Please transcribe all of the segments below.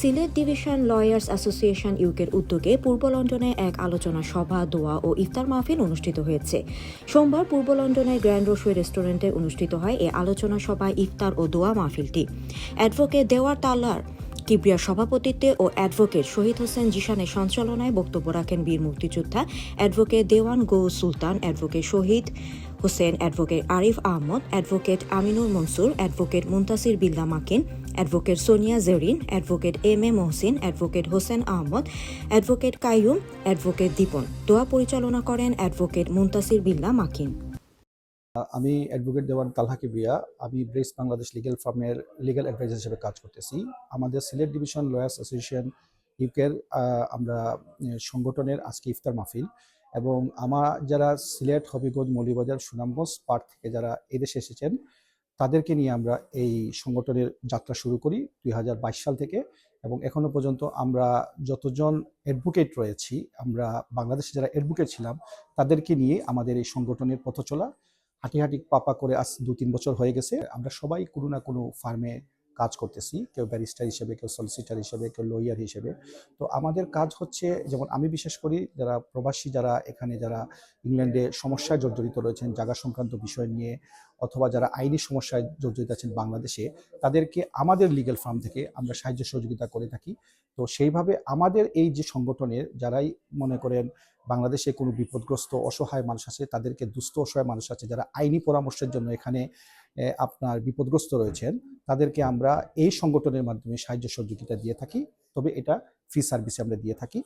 Sylhet division lawyers association ইউকের উদ্যোগে পূর্ব লন্ডনে এক আলোচনা সভা, দোয়া ও ইফতার মাহফিল অনুষ্ঠিত হয়েছে। সোমবার পূর্ব লন্ডনের গ্র্যান্ড রোসওয়ে রেস্টুরেন্টে অনুষ্ঠিত হয় এই আলোচনা সভায় ইফতার ও দোয়া মাহফিলটি। অ্যাডভোকেট দেওয়ার তাল্লার কিবরিয়ার সভাপতিত্বে ও অ্যাডভোকেট শহীদ হোসেন জিশানের সঞ্চালনায় বক্তব্য রাখেন বীর মুক্তিযোদ্ধা advocate Dewan go Sultan, advocate Shahid Hossain, advocate Arif Ahmad, advocate Aminur Mansur, advocate Muntasir Billah Makin advocate Sonia Zerin, advocate M A Mohsin, advocate Hossain Ahmad, advocate Kaiyum, advocate Dipon. দোয়া পরিচালনা করেন advocate Muntasir Billah মাকিন আমি advocate দেওয়ান তালহা কিবরিয়া। আমি ব্রেস Bangladesh legal ফার্মের legal adviser হিসেবে কাজ করতেছি। আমাদের সিলেট ডিভিশন লয়ার্স অ্যাসোসিয়েশন ইউকের আমরা সংগঠনের আজকে ইফতার মাহফিল এবং আমার যারা সিলেট হবিগঞ্জ মৌলিবাজার সুনামগঞ্জ পার্ট থেকে যারা এদেশে এসেছেন তাদেরকে নিয়ে আমরা এই সংগঠনের যাত্রা শুরু করি দুই হাজার বাইশ সাল থেকে এবং এখনও পর্যন্ত আমরা যতজন অ্যাডভোকেট রয়েছি, আমরা বাংলাদেশে যারা অ্যাডভোকেট ছিলাম, তাদেরকে নিয়ে আমাদের এই সংগঠনের পথ চলা হাঁটি হাঁটি পাপা করে আজ দু তিন বছর হয়ে গেছে। আমরা সবাই কোনো না কোনো ফার্মে কাজ করতেছি, কেউ ব্যারিস্টার হিসেবে, কেউ সলিসিটার হিসেবে, কেউ লয়ার হিসেবে। তো আমাদের কাজ হচ্ছে, যেমন আমি বিশেষ করি, যারা প্রবাসী, যারা এখানে, যারা ইংল্যান্ডে সমস্যায় জর্জরিত রয়েছেন, জায়গা সংক্রান্ত বিষয় নিয়ে, অথবা যারা আইনি সমস্যায় জর্জরিত আছেন বাংলাদেশে, তাদেরকে আমাদের লিগ্যাল ফার্ম থেকে আমরা সাহায্য সহযোগিতা করে থাকি। তো সেইভাবে আমাদের এই যে সংগঠনের, যারাই মনে করেন বাংলাদেশে কোনো বিপদগ্রস্ত, অসহায় মানুষ আছে, তাদেরকে দুস্থ, অসহায় মানুষ আছে, যারা আইনি পরামর্শের জন্য এখানে আপনার বিপদগ্রস্ত রয়েছেন, তাদেরকে আমরা এই সংগঠনের মাধ্যমে সাহায্য সহযোগিতা দিয়ে থাকি, তবে এটা ফ্রি সার্ভিসে আমরা দিয়ে থাকি।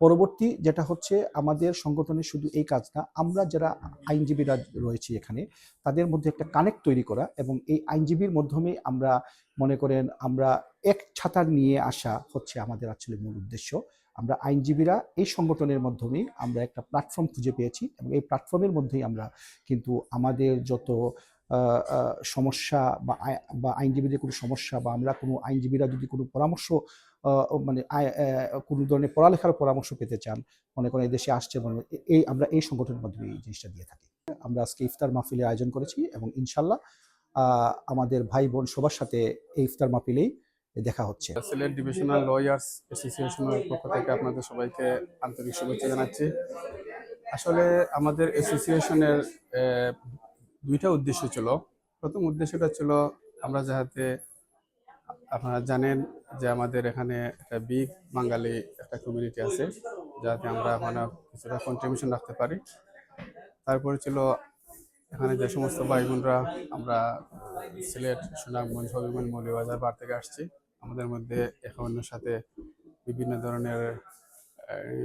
পরবর্তী যেটা হচ্ছে, আমাদের সংগঠনের শুধু এই কাজ না, আমরা যারা আইনজীবীরা রয়েছি এখানে, তাদের মধ্যে একটা কানেক্ট তৈরি করা এবং এই আইনজীবীর মাধ্যমে আমরা মনে করেন, আমরা এক ছাতার নিয়ে আসা হচ্ছে আমাদের আসলে মূল উদ্দেশ্য। আমরা আইনজীবীরা এই সংগঠনের মাধ্যমে আমরা একটা প্ল্যাটফর্ম খুঁজে পেয়েছি এবং এই প্ল্যাটফর্মের মধ্যেই আমরা কিন্তু আমাদের যত সমস্যা বা আইনজীবীদের কোনো সমস্যা বা আমরা কোনো আইনজীবীরা যদি কোনো পরামর্শ মানে কোনো ধরনের পড়ালেখার পরামর্শ পেতে চান, মনে করেন দেশে আসছে মনে এই আমরা এই সংগঠনের মাধ্যমে এই জিনিসটা দিয়ে থাকি। আমরা আজকে ইফতার মাহফিলের আয়োজন করেছি এবং ইনশাল্লাহ আমাদের ভাই বোন সবার সাথে এই ইফতার মাহফিলেই দেখা হচ্ছে। সিলেট ডিভিশনাল লয়ার্স অ্যাসোসিয়েশনের পক্ষ থেকে আপনাদের সবাইকে আন্তরিক শুভেচ্ছা জানাচ্ছি। আসলে আমাদের অ্যাসোসিয়েশনের দুইটা উদ্দেশ্য ছিল। প্রথম উদ্দেশ্যটা ছিল, আমরা যাহাতে আপনারা জানেন যে আমাদের এখানে একটা বিগ বাঙালি একটা কমিউনিটি আছে যাতে আমরা ওখানে কিছুটা কন্ট্রিবিউশন রাখতে পারি। তারপরে ছিল এখানে যে সমস্ত ভাই বোনরা আমরা সিলেট, সুনামগঞ্জ, হবিগঞ্জ মৌলিবাজার বার থেকে আসছি। আমাদের মধ্যে একে অন্যের সাথে বিভিন্ন ধরনের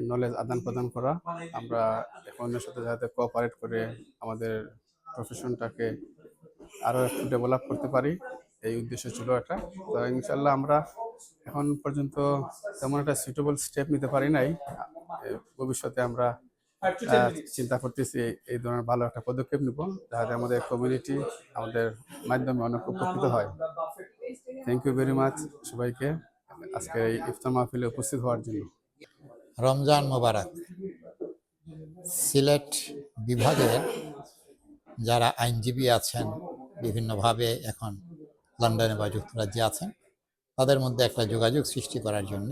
নলেজ আদান প্রদান করা। আমরা একে অন্যের সাথে যাতে কোঅপারেট করে আমাদের প্রফেশনটাকে আরও একটু ডেভেলপ করতে পারি। এই উদ্দেশ্য ছিল একটা তো ইনশাল্লাহ আমরা এখন পর্যন্ত তেমন একটা সুইটেবল স্টেপ নিতে পারি নাই। ভবিষ্যতে আমরা চিন্তা করতেছি এই ধরনের ভালো একটা পদক্ষেপ নিব, যাতে আমাদের কমিউনিটি আমাদের মাধ্যমে অনেক উপকৃত হয়। থ্যাংক ইউ ভেরি মাচ সবাইকে আজকে এই ইফতার মাহফিলে উপস্থিত হওয়ার জন্য। রমজান মোবারক। সিলেট বিভাগের যারা আইনজীবী আছেন, বিভিন্নভাবে এখন লন্ডনে বা যুক্তরাজ্যে আছেন, তাদের মধ্যে একটা যোগাযোগ সৃষ্টি করার জন্য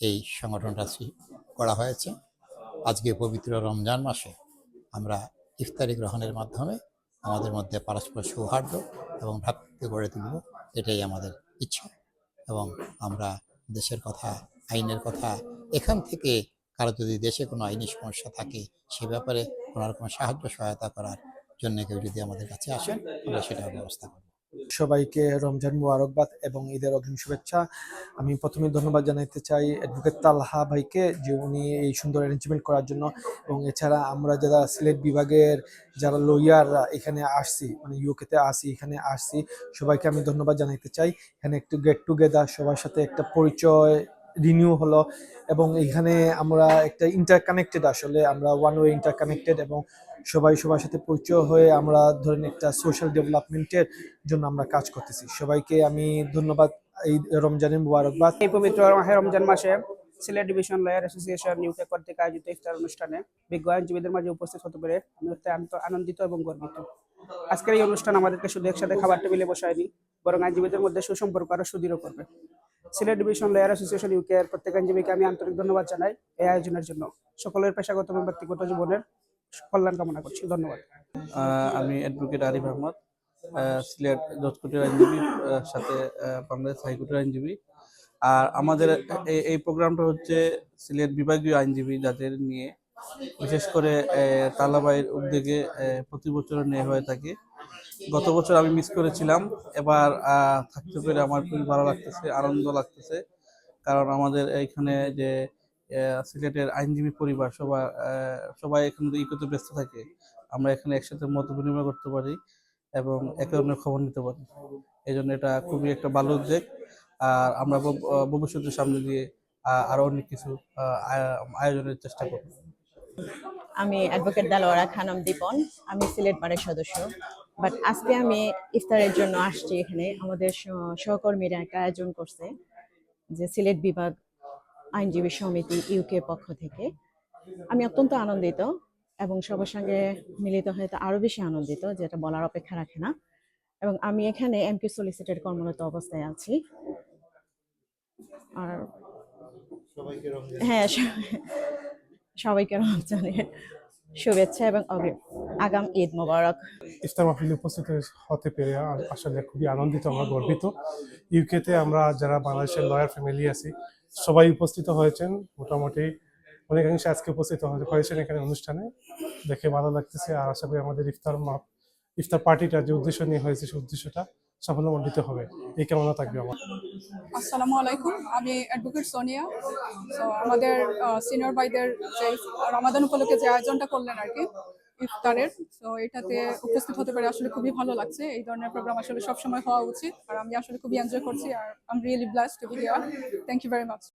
এই সংগঠনটা করা হয়েছে। আজকে পবিত্র রমজান মাসে আমরা ইফতারি গ্রহণের মাধ্যমে আমাদের মধ্যে পারস্পর সৌহার্দ্য এবং ভ্রাতৃত্ব গড়ে তুলব, এটাই আমাদের ইচ্ছা। এবং আমরা দেশের কথা, আইনের কথা, এখান থেকে কারও যদি দেশে কোনো আইনি সমস্যা থাকে, সে ব্যাপারে কোনো রকম সাহায্য সহায়তা করার জন্য কেউ যদি আমাদের কাছে আসেন, আমরা সেটার ব্যবস্থা করব। সবাইকে রমজান মুবারকবাদ এবং ঈদের অগ্রিম শুভেচ্ছা। আমি প্রথমে ধন্যবাদ জানাতে চাই অ্যাডভোকেট তালহা ভাইকে, যে উনি এই সুন্দর অ্যারেঞ্জমেন্ট করার জন্য। এবং এছাড়া আমরা যারা সিলেট বিভাগের যারা লয়াররা এখানে আসছি মানে ইউকেতে আসি, এখানে আসছি, সবাইকে আমি ধন্যবাদ জানাতে চাই। এখানে একটু গেট টুগেদার সবার সাথে একটা পরিচয় রিনিউ হলো এবং এখানে আমরা একটা ইন্টারকানেক্টেড আসলে আমরা ওয়ান ওয়ে ইন্টারকানেক্টেড এবং সবাই সবার সাথে পরিচয় হয়ে আমরা ধরেন একটা সোশ্যাল ডেভেলপমেন্টের জন্য আমরা কাজ করতেছি। সবাইকে আমি ধন্যবাদ এই রমজানের মুবারকবাদ। এই পবিত্র রমজান মাসে Sylhet division lawyer association UK কর্তৃক আয়োজিত ইফতার অনুষ্ঠানে বিজ্ঞ আইনজীবীদের মাঝে উপস্থিত হতে পেরে আমি অত্যন্ত আনন্দিত এবং গর্বিত। আজকের এই অনুষ্ঠান আমাদেরকে শুধু একসাথে খাবার টেবিলে বসায়নি, বরং আইনজীবীদের মধ্যে সুসম্পর্ক আরও সুদৃঢ় করবে। Sylhet division lawyer association UK এর প্রত্যেক আইনজীবীকে আমি আন্তরিক ধন্যবাদ জানাই এই আয়োজনের জন্য। সকলের পেশাগত এবং ব্যক্তিগত জীবনের কল্যাণ কামনা করছি। ধন্যবাদ। আমি অ্যাডভোকেট আরিফ আহমদ আহ, সিলেট জজকোটের আইনজীবী আহ, সাথে বাংলাদেশ হাইকোর্টের আইনজীবী। আর আমাদের এই- প্রোগ্রামটা হচ্ছে সিলেট বিভাগীয় আইনজীবী যাদের নিয়ে বিশেষ করে তালাবাইয়ের উদ্যোগে প্রতি বছর নেওয়া হয়ে থাকে। গত বছর আমি মিস করেছিলাম। এবার থাকতে পেরে আমার খুবই ভালো লাগতেছে আনন্দ লাগতেছে। কারণ আমাদের এইখানে যে সিলেটের আইনজীবী পরিবার সবাই সবাই এখানে ই করতে ব্যস্ত থাকে আমরা এখানে একসাথে মত বিনিময় করতে পারি এবং একে অন্যের খবর নিতে পারি। এই জন্য এটা খুবই একটা ভালো উদ্যোগ। আর আমরা ভবিষ্যতের সামনে দিয়ে আহ, আরও অনেক কিছু আয়োজনের চেষ্টা করব। আমি অ্যাডভোকেট দালোয়ারা খানম দীপন আমি সিলেট বারের সদস্য। বাট আজকে আমি ইফতারের জন্য আসছি এখানে। আমাদের সহ- সহকর্মীরা একটা আয়োজন করছে যে সিলেট বিভাগ আইনজীবী সমিতি ইউকে পক্ষ থেকে। আমি অত্যন্ত আনন্দিত এবং সবার সঙ্গে মিলিত হয়ে তো আরও বেশি আনন্দিত যেটা বলার অপেক্ষা রাখে না। এবং আমি এখানে এমপি সলিসিটেড কর্মরত অবস্থায় আছি। আর হ্যাঁ সবাইকে রমজানের শুভেচ্ছা এবং আগাম ঈদ মোবারক। ইফতার মাহফিলে উপস্থিত হতে পেরে আসলে খুবই আনন্দিত আমরা, গর্বিত। ইউকেতে আমরা যারা বাংলাদেশের লয়ার ফ্যামিলি আছি, সবাই উপস্থিত হয়েছেন। মোটামুটি অনেকাংশে আজকে উপস্থিত হয়েছেন এখানে অনুষ্ঠানে। দেখে ভালো লাগতেছে আর আশা করি আমাদের ইফতার মাহ ইফতার পার্টিটা যে উদ্দেশ্য নিয়ে হয়েছে সেই উদ্দেশ্যটা সাফল্যমণ্ডিত হবে। এই কামনা থাকবে আমার। আসসালামু আলাইকুম। আমি অ্যাডভোকেট সোনিয়া। তো আমাদের সিনিয়র ভাইদের যে রমাদান উপলক্ষে যে আয়োজনটা করলেন আর কি, ইফতারের তো এটাতে উপস্থিত হতে পারে আসলে খুবই ভালো লাগছে। এই ধরনের প্রোগ্রাম আসলে সবসময় হওয়া উচিত। আর আমি আসলে খুবই এনজয় করছি। আর I'm really blessed to be here thank you very much